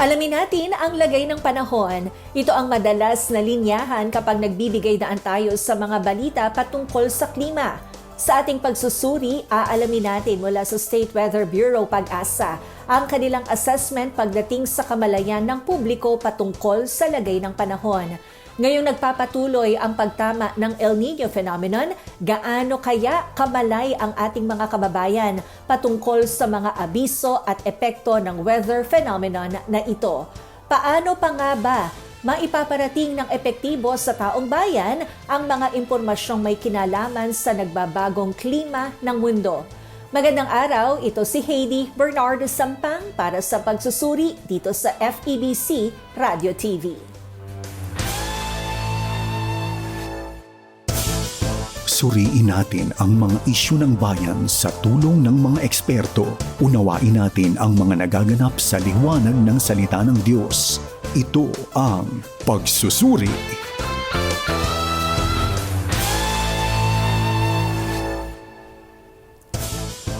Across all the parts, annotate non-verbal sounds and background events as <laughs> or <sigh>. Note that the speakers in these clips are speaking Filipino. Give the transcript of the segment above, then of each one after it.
Alamin natin ang lagay ng panahon. Ito ang madalas na linyahan kapag nagbibigay daan tayo sa mga balita patungkol sa klima. Sa ating pagsusuri, aalamin natin mula sa State Weather Bureau Pag-asa ang kanilang assessment pagdating sa kamalayan ng publiko patungkol sa lagay ng panahon. Ngayong nagpapatuloy ang pagtama ng El Nino phenomenon, gaano kaya kamalay ang ating mga kababayan patungkol sa mga abiso at epekto ng weather phenomenon na ito? Paano pa nga ba maipaparating ng epektibo sa taong bayan ang mga impormasyong may kinalaman sa nagbabagong klima ng mundo? Magandang araw, ito si Heidi Bernardo Sampang para sa pagsusuri dito sa FEBC Radio TV. Suriin natin ang mga isyu ng bayan sa tulong ng mga eksperto. Unawain natin ang mga nagaganap sa liwanag ng salita ng Diyos. Ito ang pagsusuri.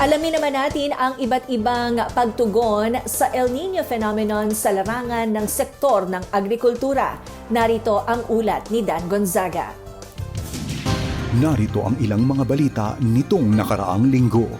Alamin naman natin ang iba't ibang pagtugon sa El Nino phenomenon sa larangan ng sektor ng agrikultura. Narito ang ulat ni Dan Gonzaga. Narito ang ilang mga balita nitong nakaraang linggo.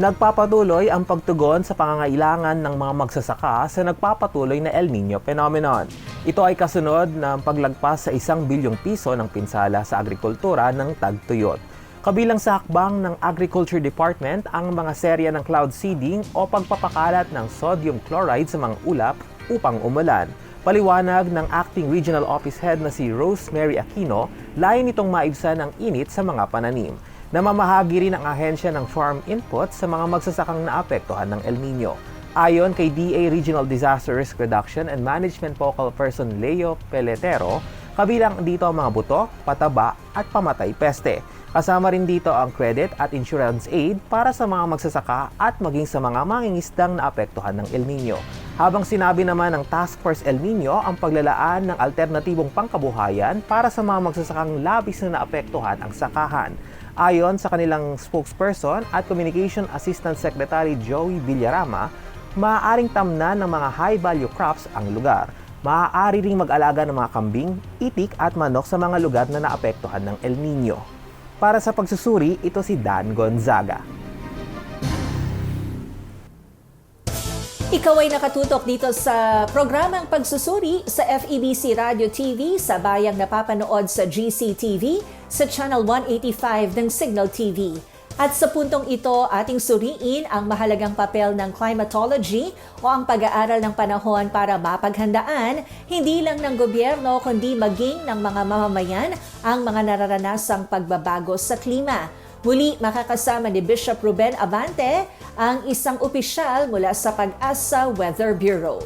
Nagpapatuloy ang pagtugon sa pangangailangan ng mga magsasaka sa nagpapatuloy na El Nino phenomenon. Ito ay kasunod ng paglagpas sa isang bilyong piso ng pinsala sa agrikultura ng tagtuyot. Kabilang sa hakbang ng Agriculture Department ang mga serya ng cloud seeding o pagpapakalat ng sodium chloride sa mga ulap upang umulan. Paliwanag ng Acting Regional Office Head na si Rosemary Aquino, layo nitong maibsan ang init sa mga pananim. Namamahagi rin ang ahensya ng farm input sa mga magsasakang naapektuhan ng El Nino. Ayon kay DA Regional Disaster Risk Reduction and Management Focal Person Leo Peletero, kabilang dito ang mga buto, pataba at pamatay peste. Kasama rin dito ang credit at insurance aid para sa mga magsasaka at maging sa mga mangingisdang naapektuhan ng El Nino. Habang sinabi naman ng Task Force El Nino ang paglalaan ng alternatibong pangkabuhayan para sa mga magsasakang labis na naapektuhan ang sakahan. Ayon sa kanilang spokesperson at Communication Assistant Secretary Joey Villarama, maaaring tamnan ng mga high-value crops ang lugar. Maaari ring mag-alaga ng mga kambing, itik at manok sa mga lugar na naapektuhan ng El Nino. Para sa pagsusuri, ito si Dan Gonzaga. Ikaw ay nakatutok dito sa programang pagsusuri sa FEBC Radio TV sa bayang napapanood sa GCTV sa Channel 185 ng Signal TV. At sa puntong ito, ating suriin ang mahalagang papel ng climatology o ang pag-aaral ng panahon para mapaghandaan hindi lang ng gobyerno kundi maging ng mga mamamayan ang mga nararanasang pagbabago sa klima. Muli makakasama ni Bishop Ruben Abante ang isang opisyal mula sa Pag-asa Weather Bureau.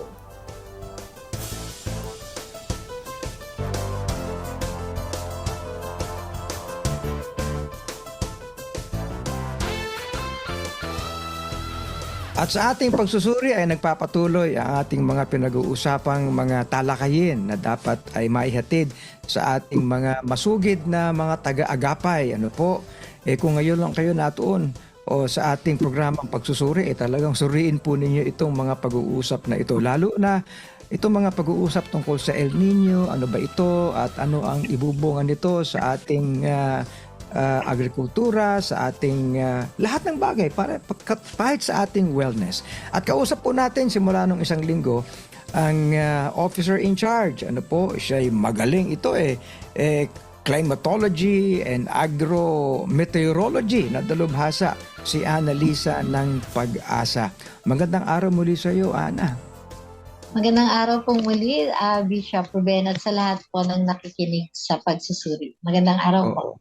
At sa ating pagsusuri ay nagpapatuloy ang ating mga pinag-uusapang mga talakayin na dapat ay maihatid sa ating mga masugid na mga taga-agapay. Ano po? Eh kung ngayon lang kayo natuon o sa ating programang pagsusuri, eh talagang suriin po ninyo itong mga pag-uusap na ito. Lalo na itong mga pag-uusap tungkol sa El Nino, ano ba ito at ano ang ibubungan nito sa ating ah, ah, agrikultura, sa ating ah, lahat ng bagay para kahit sa ating wellness. At kausap po natin simula nung isang linggo ang ah, officer in charge. Ano po, siya magaling ito eh. eh climatology and agro-meteorology na dalubhasa si Ana Lisa ng Pag-asa. Magandang araw muli sa iyo, Ana. Magandang araw po muli, ah, Bishop Ruben, at sa lahat po ng nakikinig sa pagsusuri. Magandang araw po. Oo.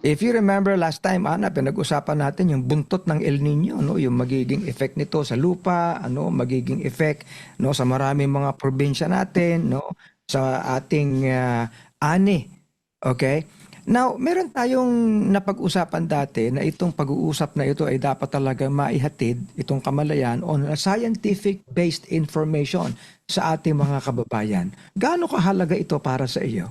If you remember last time, Ana, pinag-usapan natin yung buntot ng El Nino, no, yung magiging effect nito sa lupa, ano, magiging effect no sa maraming mga probinsya natin, no, sa ating ah, ani. Okay? Now, meron tayong napag-usapan dati na itong pag-uusap na ito ay dapat talaga maihatid itong kamalayan on a scientific-based information sa ating mga kababayan. Gaano kahalaga ito para sa iyo?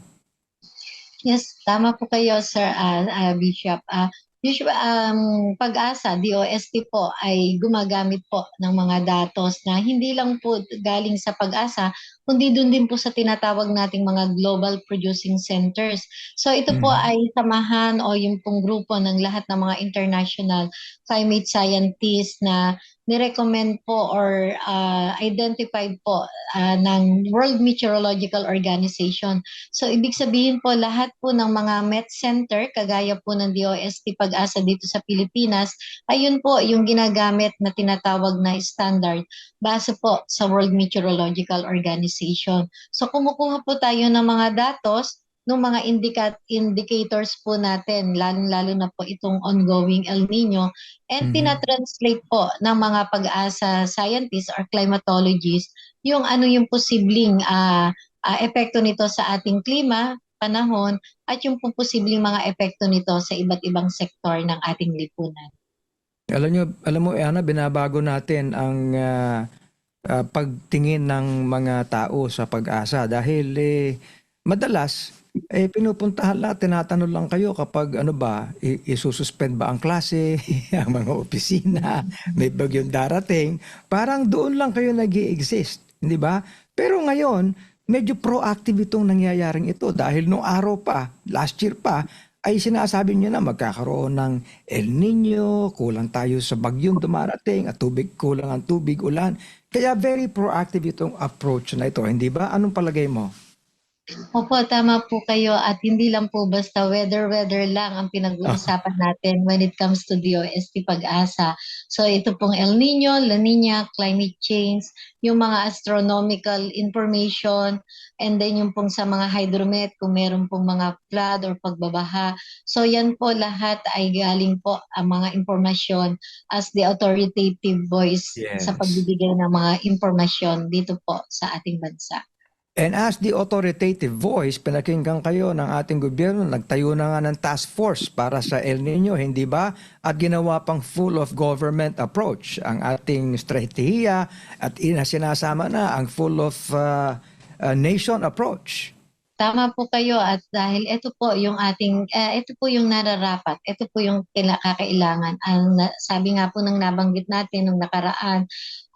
Yes, tama po kayo, Sir ah, ah, Bishop. Ah, usually, um, pag-asa, DOST po, ay gumagamit po ng mga datos na hindi lang po galing sa pag-asa, kundi doon din po sa tinatawag nating mga global producing centers. So ito po Mhm. ay samahan o yung pong grupo ng lahat ng mga international climate scientists na nirecommend po or uh, identified po uh, ng World Meteorological Organization. So ibig sabihin po lahat po ng mga Met Center, kagaya po ng DOST Pag-asa dito sa Pilipinas, ayun po yung ginagamit na tinatawag na standard base po sa World Meteorological Organization. So kumukuha po tayo ng mga datos ng mga indicat indicators po natin, lalo-lalo na po itong ongoing El Nino, and Mhm. tinatranslate po ng mga pag-asa scientists or climatologists yung ano yung posibleng ah, ah, epekto nito sa ating klima, panahon, at yung po posibleng mga epekto nito sa iba't ibang sektor ng ating lipunan. Alam nyo, alam mo, Ana, binabago natin ang ah, ah, pagtingin ng mga tao sa pag-asa dahil eh, madalas eh pinupuntahan lang, tinatanong lang kayo kapag ano ba, isususpend ba ang klase, <laughs> ang mga opisina, may bagyong darating, parang doon lang kayo nag exist hindi ba? Pero ngayon, medyo proactive itong nangyayaring ito dahil nung araw pa, last year pa, ay sinasabi niyo na magkakaroon ng El Nino, kulang tayo sa bagyong dumarating at tubig, kulang ang tubig, ulan. Kaya very proactive itong approach na ito, hindi ba? Anong palagay mo? Opo, tama po kayo at hindi lang po basta weather-weather lang ang pinag-uusapan natin when it comes to DOST pag-asa. So ito pong El Nino, La Nina, climate change, yung mga astronomical information, and then yung pong sa mga hydromet kung meron pong mga flood or pagbabaha. So yan po lahat ay galing po ang mga impormasyon as the authoritative voice Yes. sa pagbibigay ng mga impormasyon dito po sa ating bansa. And as the authoritative voice, pinakinggan kayo ng ating gobyerno, nagtayo na nga ng task force para sa El Nino, hindi ba? At ginawa pang full of government approach ang ating strategiya at ina sinasama na ang full of uh, uh, nation approach. Tama po kayo at dahil ito po yung ating eh, ito po yung nararapat, ito po yung kaila- kakailangan. Ang sabi nga po ng nabanggit natin nung nakaraan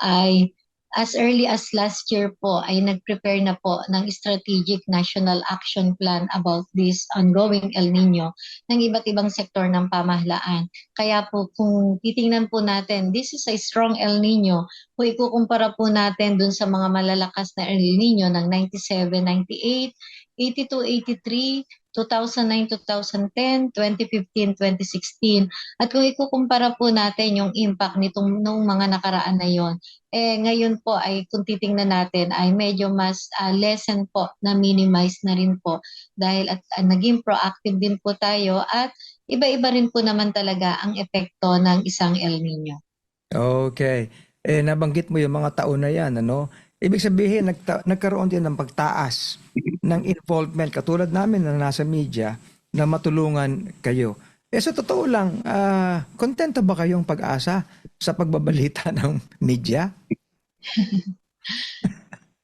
ay as early as last year po ay nag-prepare na po ng strategic national action plan about this ongoing El Nino ng iba't ibang sektor ng pamahalaan. Kaya po kung titingnan po natin, this is a strong El Nino. Kung ikukumpara po natin dun sa mga malalakas na El Nino ng 97, 98, 82, 83, 2009, 2010, 2015, 2016. At kung ikukumpara po natin yung impact nitong nung mga nakaraan na yon, eh ngayon po ay kung titingnan natin ay medyo mas ah, lessen po na minimize na rin po dahil at ah, naging proactive din po tayo at iba-iba rin po naman talaga ang epekto ng isang El Nino. Okay. Eh, nabanggit mo yung mga taon na yan, ano? Ibig sabihin, nagta- nagkaroon din ng pagtaas ng involvement, katulad namin na nasa media, na matulungan kayo. Eh, sa totoo lang, ah, kontento ba kayong pag-asa sa pagbabalita <laughs> ng media? <laughs>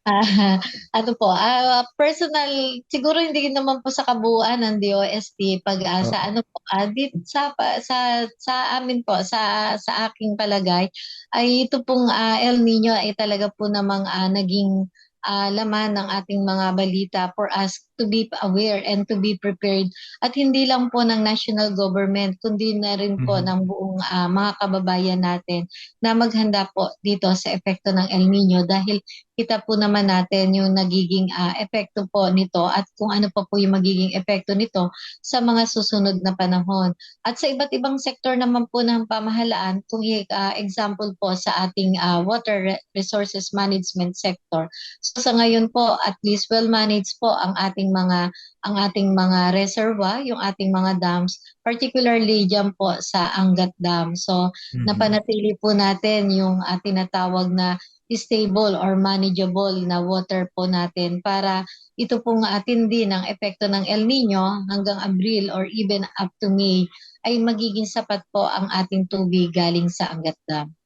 Ah, <laughs> ano po, ah, personal, siguro hindi naman po sa kabuuan ng DOST pag-asa. Ano po, ah, di, sa, sa, sa amin po, sa, sa aking palagay, ay ito pong ah, El Nino ay talaga po namang ah, naging ah, laman ng ating mga balita for us to be aware and to be prepared. At hindi lang po ng national government, kundi na rin po Mhm. ng buong ah, mga kababayan natin na maghanda po dito sa epekto ng El Nino dahil kita po naman natin yung nagiging ah, epekto po nito at kung ano pa po yung magiging epekto nito sa mga susunod na panahon. At sa iba't ibang sektor naman po ng pamahalaan, kung ah, example po sa ating ah, water re- resources management sector. So sa ngayon po, at least well managed po ang ating mga ang ating mga reservoir, yung ating mga dams, particularly diyan po sa Angat Dam. So napanatili po natin yung uh, tinatawag na stable or manageable na water po natin para ito pong atindi ng epekto ng El Nino hanggang Abril or even up to May ay magiging sapat po ang ating tubig galing sa Angat Dam.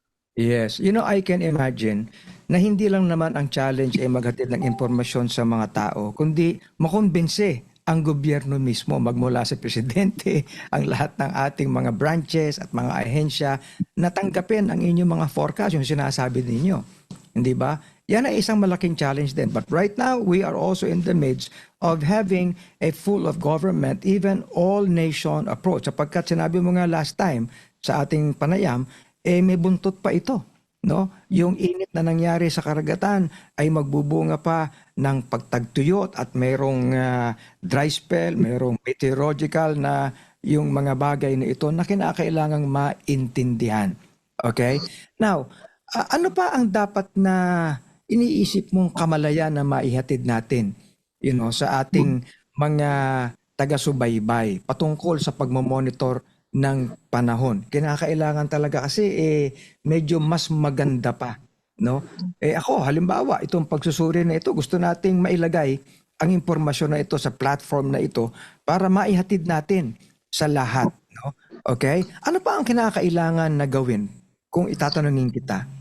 Yes. You know, I can imagine na hindi lang naman ang challenge ay maghatid ng impormasyon sa mga tao, kundi makumbinse ang gobyerno mismo, magmula sa presidente, <laughs> ang lahat ng ating mga branches at mga ahensya, natanggapin ang inyong mga forecast, yung sinasabi ninyo. Hindi ba? Yan ay isang malaking challenge din. But right now, we are also in the midst of having a full of government, even all-nation approach. Sapagkat sinabi mo nga last time sa ating panayam, eh may buntot pa ito. No? Yung init na nangyari sa karagatan ay magbubunga pa ng pagtagtuyot at mayroong ah, dry spell, mayroong meteorological na yung mga bagay na ito na kinakailangang maintindihan. Okay? Now, a- ano pa ang dapat na iniisip mong kamalayan na maihatid natin you know, sa ating mga taga-subaybay patungkol sa pagmamonitor ng panahon. Kinakailangan talaga kasi eh, medyo mas maganda pa. No? Eh ako, halimbawa, itong pagsusuri na ito, gusto nating mailagay ang impormasyon na ito sa platform na ito para maihatid natin sa lahat. No? Okay? Ano pa ang kinakailangan na gawin kung itatanungin kita?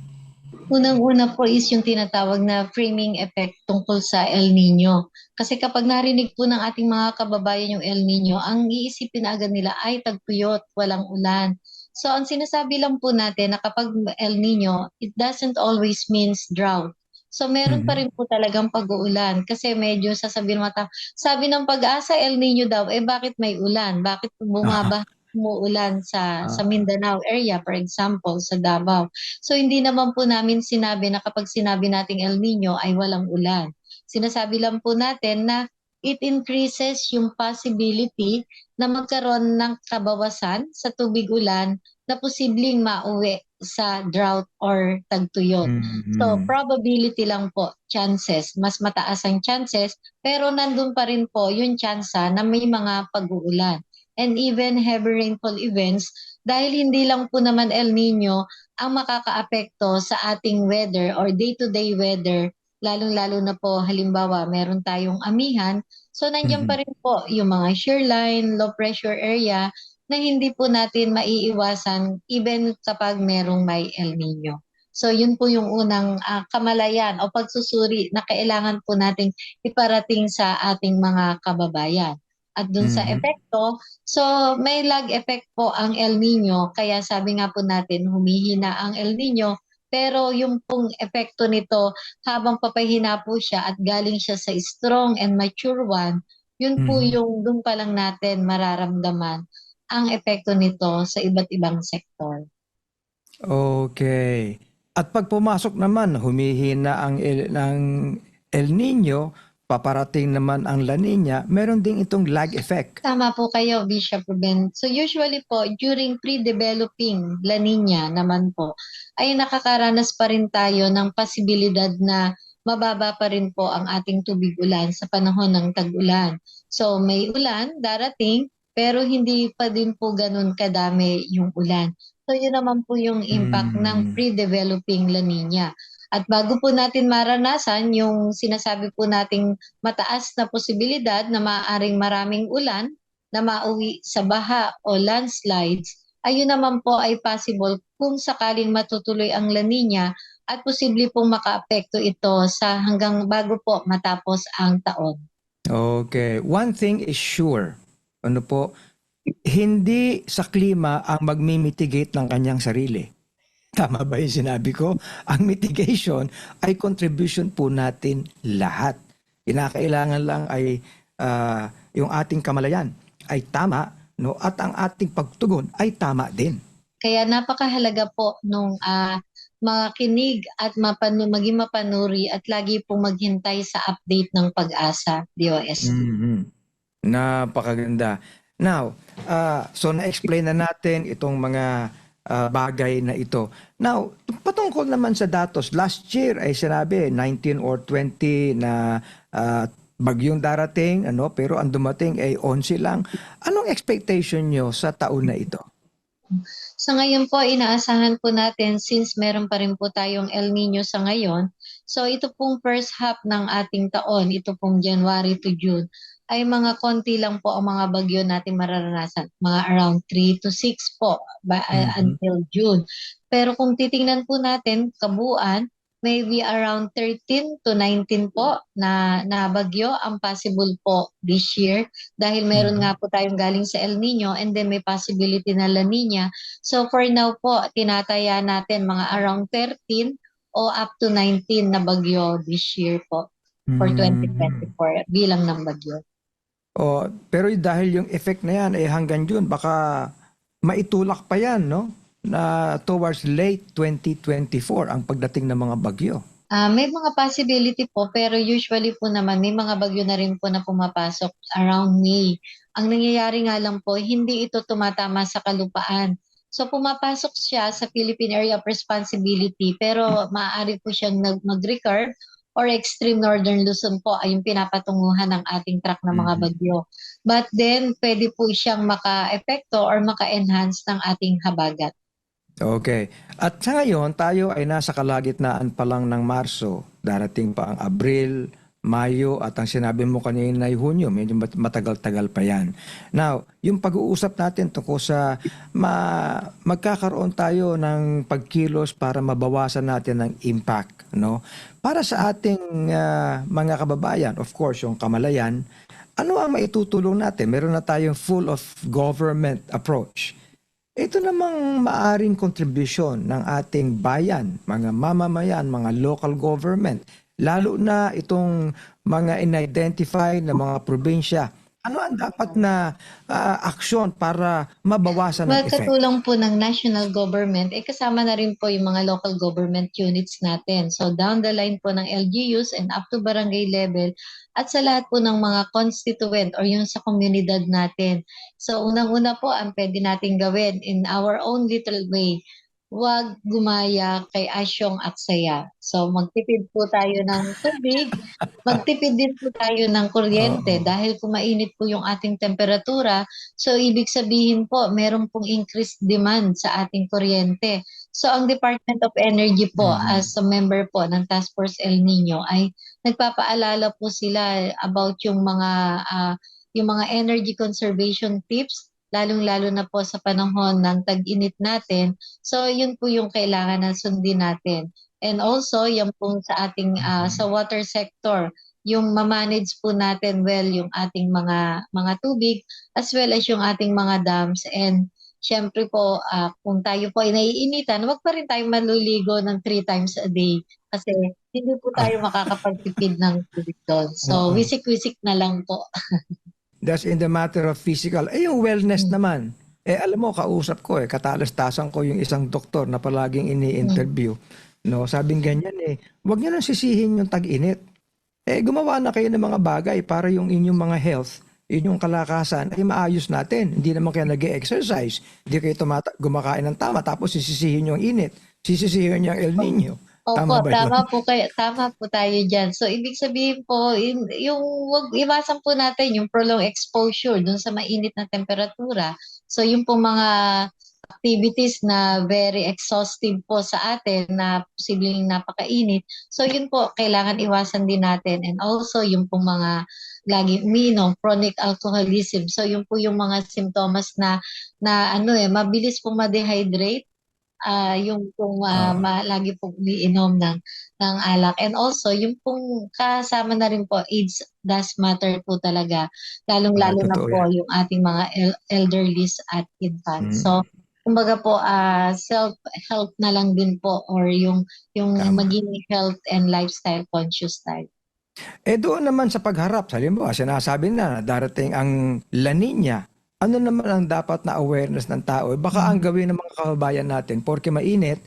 Unang-una po is yung tinatawag na framing effect tungkol sa El Nino. Kasi kapag narinig po ng ating mga kababayan yung El Nino, ang iisipin agad nila ay tagpuyot, walang ulan. So ang sinasabi lang po natin na kapag El Nino, it doesn't always means drought. So meron pa rin po talagang pag-uulan kasi medyo sasabihin tao, sabi ng pag-asa El Nino daw, eh bakit may ulan? Bakit bumaba umuulan sa sa Mindanao area, for example, sa Davao. So hindi naman po namin sinabi na kapag sinabi nating El Nino ay walang ulan. Sinasabi lang po natin na it increases yung possibility na magkaroon ng kabawasan sa tubig ulan na posibleng mauwi sa drought or tagtuyot. So probability lang po, chances, mas mataas ang chances, pero nandun pa rin po yung tsansa na may mga pag-uulan and even heavy rainfall events dahil hindi lang po naman El Nino ang makakaapekto sa ating weather or day-to-day weather, lalong-lalo na po halimbawa meron tayong amihan, so nandiyan pa rin po yung mga shear line, low pressure area na hindi po natin maiiwasan even kapag merong may El Nino. So yun po yung unang ah, kamalayan o pagsusuri na kailangan po nating iparating sa ating mga kababayan. At dun sa Mhm. epekto, so may lag effect po ang El Nino, kaya sabi nga po natin humihina ang El Nino, pero yung pong epekto nito habang papahina po siya at galing siya sa strong and mature one, yun po Mhm. yung dun pa lang natin mararamdaman ang epekto nito sa iba't ibang sektor. Okay. At pag pumasok naman, humihina ang El, ng El Nino, paparating naman ang La Nina, meron ding itong lag effect. Tama po kayo, Bishop Ruben. So usually po, during pre-developing La Nina naman po, ay nakakaranas pa rin tayo ng posibilidad na mababa pa rin po ang ating tubig ulan sa panahon ng tag-ulan. So may ulan darating, pero hindi pa din po ganun kadami yung ulan. So yun naman po yung impact Mm. ng pre-developing La Nina. At bago po natin maranasan yung sinasabi po nating mataas na posibilidad na maaaring maraming ulan na mauwi sa baha o landslides, ayun naman po ay possible kung sakaling matutuloy ang La Nina at posible pong makaapekto ito sa hanggang bago po matapos ang taon. Okay. One thing is sure. Ano po? Hindi sa klima ang magmi-mitigate ng kanyang sarili. <laughs> Tama ba yung sinabi ko? Ang mitigation ay contribution po natin lahat. Kinakailangan lang ay ah, yung ating kamalayan ay tama no at ang ating pagtugon ay tama din. Kaya napakahalaga po nung ah, makinig at mapanu maging mapanuri at lagi pong maghintay sa update ng pag-asa DOST. Mhm. Napakaganda. Now, ah, so na-explain na natin itong mga ah, bagay na ito. Now, patungkol naman sa datos, last year ay sinabi 19 or 20 na ah, bagyong darating, ano, pero ang dumating ay 11 lang. Anong expectation nyo sa taon na ito? Sa ngayon po, inaasahan po natin since meron pa rin po tayong El Nino sa ngayon. So ito pong first half ng ating taon, ito pong January to June, ay mga konti lang po ang mga bagyo natin mararanasan. Mga around 3 to 6 po ba, uh, Mhm. until June. Pero kung titingnan po natin, kabuuan, maybe around 13 to 19 po na, na bagyo ang possible po this year dahil meron Mhm. nga po tayong galing sa El Nino and then may possibility na La Nina. So for now po, tinataya natin mga around 13 o up to 19 na bagyo this year po for Mm. 2024 bilang ng bagyo. Oh, pero dahil yung effect na yan, eh hanggang June, baka maitulak pa yan, no? Na towards late 2024 ang pagdating ng mga bagyo. Ah, may mga possibility po pero usually po naman may mga bagyo na rin po na pumapasok around May. Ang nangyayari nga lang po, hindi ito tumatama sa kalupaan. So pumapasok siya sa Philippine Area of Responsibility pero maaari po siyang mag-recur or extreme northern Luzon po ay yung pinapatunguhan ng ating track ng mga Mhm. bagyo. But then pwede po siyang maka-epekto or maka-enhance ng ating habagat. Okay. At sa ngayon, tayo ay nasa kalagitnaan pa lang ng Marso. Darating pa ang Abril, Mayo, at ang sinabi mo kanina ay Hunyo. Medyo mat- matagal-tagal pa yan. Now, yung pag-uusap natin tungkol sa ma- magkakaroon tayo ng pagkilos para mabawasan natin ng impact. No? Para sa ating ah, mga kababayan, of course, yung kamalayan, ano ang maitutulong natin? Meron na tayong full of government approach. Ito namang maaring contribution ng ating bayan, mga mamamayan, mga local government, lalo na itong mga in-identify na mga probinsya. Ano ang dapat na ah, aksyon para mabawasan ang effect? Magkatulong po ng national government, eh kasama na rin po yung mga local government units natin. So down the line po ng LGUs and up to barangay level at sa lahat po ng mga constituent or yung sa komunidad natin. So unang-una po ang pwede natin gawin in our own little way, huwag gumaya kay Asyong Aksaya. So magtipid po tayo ng tubig, <laughs> magtipid din po tayo ng kuryente Oo. dahil kung mainit po yung ating temperatura, So, ibig sabihin po, meron pong increased demand sa ating kuryente. So, ang Department of Energy po, Mhm. as a member po ng Task Force El Nino, ay nagpapaalala po sila about yung mga, ah, yung mga energy conservation tips, lalong-lalo na po sa panahon ng tag-init natin. So, yun po yung kailangan na sundin natin. And also, yan po sa ating, ah, sa water sector, yung ma-manage po natin well yung ating mga mga tubig as well as yung ating mga dams. And syempre po ah, kung tayo po ay naiinitan wag pa rin tayo maluligo ng three times a day kasi hindi po tayo makakapagtipid ng tubig doon. So wisik-wisik na lang po <laughs> That's in the matter of physical. Eh, yung wellness Mm. naman. Eh, alam mo, kausap ko eh, katalastasan ko yung isang doktor na palaging ini-interview. No, sabing ganyan eh, wag niyo nang sisihin yung tag-init. Eh, gumawa na kayo ng mga bagay para yung inyong mga health, inyong kalakasan ay maayos natin. Hindi naman kayo nag exercise Hindi kayo tumata- gumakain ng tama tapos sisisihin yung init. Sisisihin yung El Nino. Tama Opo, ba yun? tama po kayo, tama po tayo diyan. So ibig sabihin po, in, yung wag iwasan po natin yung prolonged exposure dun sa mainit na temperatura. So yung po mga activities na very exhaustive po sa atin na posibleng napakainit. So yun po kailangan iwasan din natin and also yung po mga lagi umiinom, chronic alcoholism. So yun po yung mga simptomas na na ano eh mabilis pong ma-dehydrate ah yung pong ah, Ah. ma- lagi pong umiinom ng ng alak and also yung pong kasama na rin po AIDS does matter po talaga lalong-lalo na po yung ating mga el- elderlies at infants. Mm. So kumbaga po ah self help na lang din po or yung yung Tama. maging health and lifestyle conscious tayo. Eh doon naman sa pagharap, halimbawa sinasabi na darating ang La Nina, ano naman ang dapat na awareness ng tao? Eh, Baka ang gawin ng mga kababayan natin, porke mainit,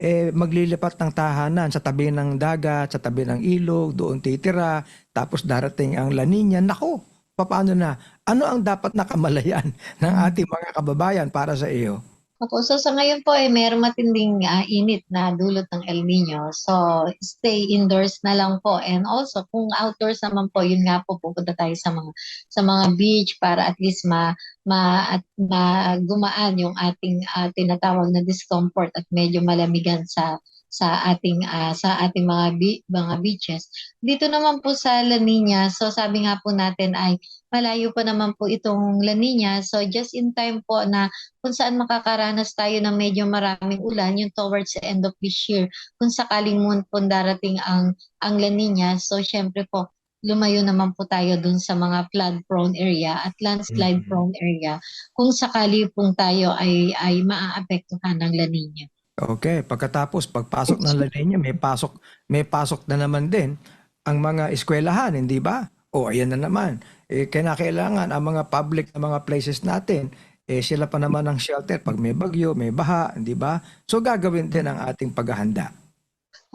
eh maglilipat ng tahanan sa tabi ng dagat, sa tabi ng ilog, doon titira, tapos darating ang La Nina, nako, paano na? Ano ang dapat na kamalayan <laughs> ng ating mga kababayan para sa iyo? Opo, so sa ngayon po ay mayroong matinding ah, init na dulot ng El Nino. So stay indoors na lang po and also kung outdoors naman po yun nga po pupunta tayo sa mga sa mga beach para at least ma ma at ma gumaan yung ating ah, tinatawag na discomfort at medyo malamigan sa sa ating ah, sa ating mga bi- mga beaches. Dito naman po sa La Nina, so sabi nga po natin ay malayo pa naman po itong La Nina. So just in time po na kung saan makakaranas tayo ng medyo maraming ulan yung towards the end of this year. Kung sakaling mo po darating ang ang La Nina, so syempre po lumayo naman po tayo dun sa mga flood prone area at landslide Mhm. prone area kung sakali pong tayo ay ay maaapektuhan ng La Nina. Okay, pagkatapos pagpasok ng La Nina, may pasok may pasok na naman din ang mga eskwelahan, hindi ba? O ayan na naman. Eh kinakailangan ang mga public na mga places natin, eh sila pa naman ang shelter pag may bagyo, may baha, hindi ba? So gagawin din ang ating paghahanda.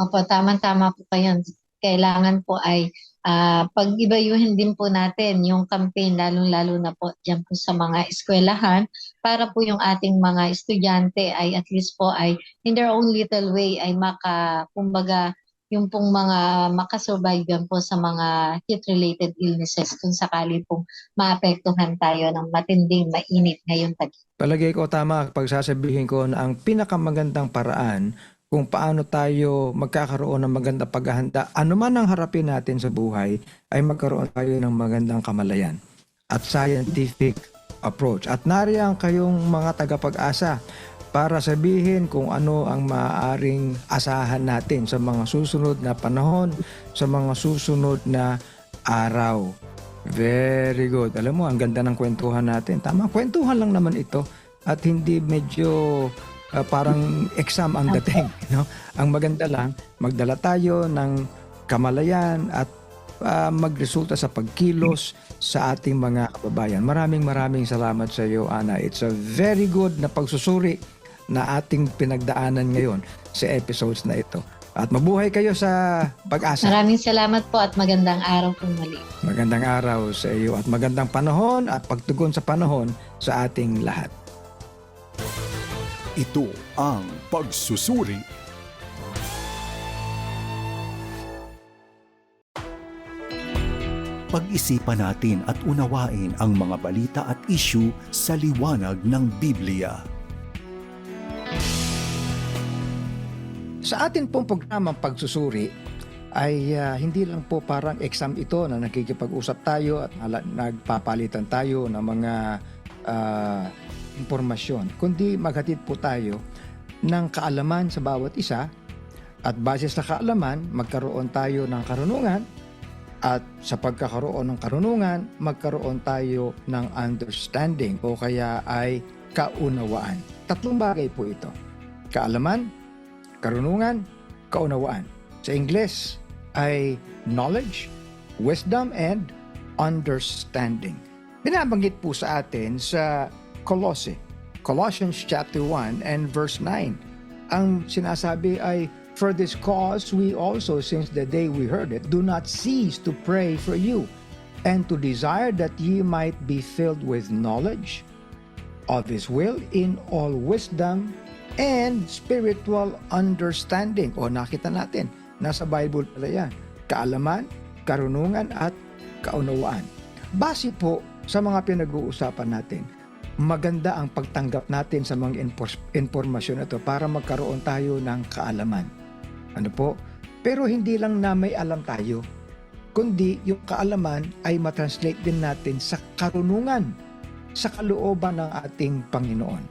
Opo, tama-tama po kayo. Kailangan po ay ah, pag-ibayuhin din po natin yung campaign, lalong-lalo na po dyan po sa mga eskwelahan, para po yung ating mga estudyante ay at least po ay in their own little way ay maka, kumbaga, yung pong mga makasurvive yan po sa mga heat-related illnesses kung sakali pong maapektuhan tayo ng matinding mainit ngayong tag Palagay ko tama pag sasabihin ko na ang pinakamagandang paraan kung paano tayo magkakaroon ng magandang paghahanda, ano man ang harapin natin sa buhay, ay magkaroon tayo ng magandang kamalayan at scientific approach. At nariyan kayong mga tagapag-asa para sabihin kung ano ang maaaring asahan natin sa mga susunod na panahon, sa mga susunod na araw. Very good. Alam mo, ang ganda ng kwentuhan natin. Tama, kwentuhan lang naman ito at hindi medyo uh, parang exam ang dating. <laughs> No? Ang maganda lang, magdala tayo ng kamalayan at uh, magresulta sa pagkilos sa ating mga kababayan. Maraming maraming salamat sa iyo, Ana. It's a very good na pagsusuri na ating pinagdaanan ngayon sa episodes na ito. At mabuhay kayo sa pag-asa. Maraming salamat po at magandang araw po muli. Magandang araw sa iyo at magandang panahon at pagtugon sa panahon sa ating lahat. Ito ang pagsusuri. Pag-isipan natin at unawain ang mga balita at issue sa liwanag ng Biblia. Sa atin pong programang pagsusuri ay ah, hindi lang po parang exam ito na nakikipag-usap tayo at nagpapalitan tayo ng mga ah, impormasyon, kundi maghatid po tayo ng kaalaman sa bawat isa at base sa kaalaman, magkaroon tayo ng karunungan at sa pagkakaroon ng karunungan, magkaroon tayo ng understanding o kaya ay kaunawaan. Tatlong bagay po ito. Kaalaman, karunungan, kaunawaan. Sa Ingles ay knowledge, wisdom, and understanding. Binabanggit po sa atin sa Colossae, Colossians chapter 1 and verse 9. Ang sinasabi ay, For this cause we also, since the day we heard it, do not cease to pray for you, and to desire that ye might be filled with knowledge of His will in all wisdom and spiritual understanding. O nakita natin, nasa Bible pala yan. Kaalaman, karunungan at kaunawaan. Base po sa mga pinag-uusapan natin, maganda ang pagtanggap natin sa mga informasyon ito para magkaroon tayo ng kaalaman. Ano po? Pero hindi lang na may alam tayo, kundi yung kaalaman ay matranslate din natin sa karunungan sa kalooban ng ating Panginoon.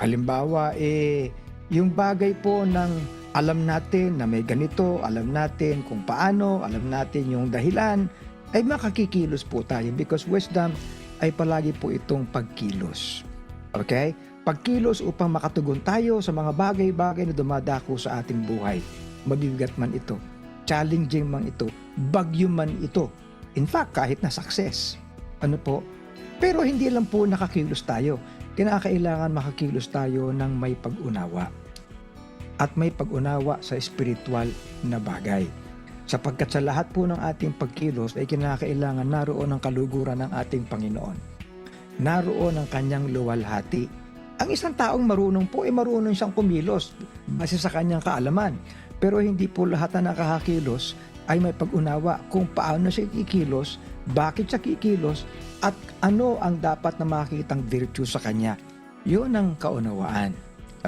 Halimbawa, eh, yung bagay po ng alam natin na may ganito, alam natin kung paano, alam natin yung dahilan, ay makakikilos po tayo because wisdom ay palagi po itong pagkilos. Okay? Pagkilos upang makatugon tayo sa mga bagay-bagay na dumadako sa ating buhay. Mabibigat man ito, challenging man ito, bagyo man ito. In fact, kahit na success. Ano po? Pero hindi lang po nakakilos tayo. Kinakailangan makakilos tayo ng may pag-unawa. At may pag-unawa sa spiritual na bagay. Sapagkat sa lahat po ng ating pagkilos ay kinakailangan naroon ang kaluguran ng ating Panginoon. Naroon ang kanyang luwalhati. Ang isang taong marunong po ay marunong siyang kumilos base sa kanyang kaalaman. Pero hindi po lahat na nakakakilos ay may pag-unawa kung paano siya kikilos, bakit siya kikilos, at ano ang dapat na makitang virtue sa kanya. Yun ang kaunawaan.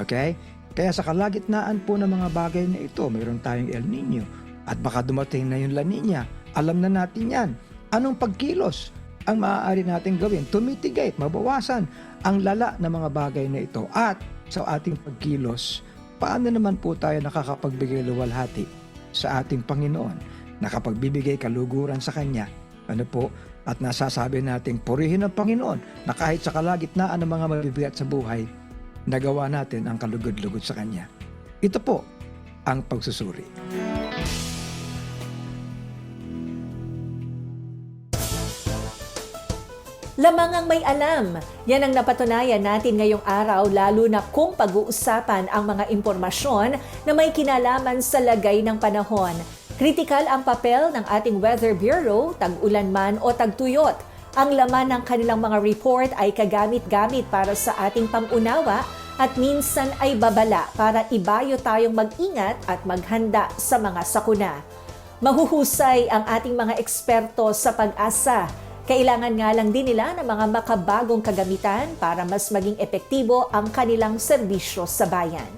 Okay? Kaya sa kalagitnaan po ng mga bagay na ito, mayroon tayong El Nino at baka dumating na yung La Nina. Alam na natin yan. Anong pagkilos ang maaari natin gawin. To mitigate, mabawasan ang lala ng mga bagay na ito. At sa ating pagkilos, paano naman po tayo nakakapagbigay luwalhati sa ating Panginoon, nakapagbibigay kaluguran sa Kanya, ano po, at nasasabi nating purihin ang Panginoon na kahit sa kalagitnaan ng mga mabibigat sa buhay, nagawa natin ang kalugod-lugod sa Kanya. Ito po ang pagsusuri. Lamang ang may alam. Yan ang napatunayan natin ngayong araw lalo na kung pag-uusapan ang mga impormasyon na may kinalaman sa lagay ng panahon. Kritikal ang papel ng ating Weather Bureau, tag-ulan man o tagtuyot. Ang laman ng kanilang mga report ay kagamit-gamit para sa ating pangunawa at minsan ay babala para ibayo tayong mag-ingat at maghanda sa mga sakuna. Mahuhusay ang ating mga eksperto sa pag-asa. Kailangan nga lang din nila ng mga makabagong kagamitan para mas maging epektibo ang kanilang serbisyo sa bayan.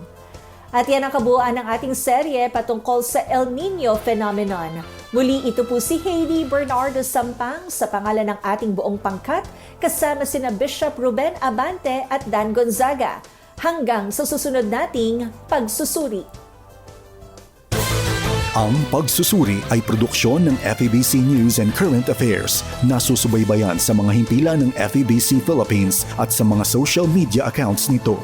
At yan ang kabuuan ng ating serye patungkol sa El Nino phenomenon. Muli ito po si Heidi Bernardo Sampang sa pangalan ng ating buong pangkat kasama sina Bishop Ruben Abante at Dan Gonzaga. Hanggang sa susunod nating pagsusuri. Ang pagsusuri ay produksyon ng FEBC News and Current Affairs na susubaybayan sa mga himpilan ng FEBC Philippines at sa mga social media accounts nito.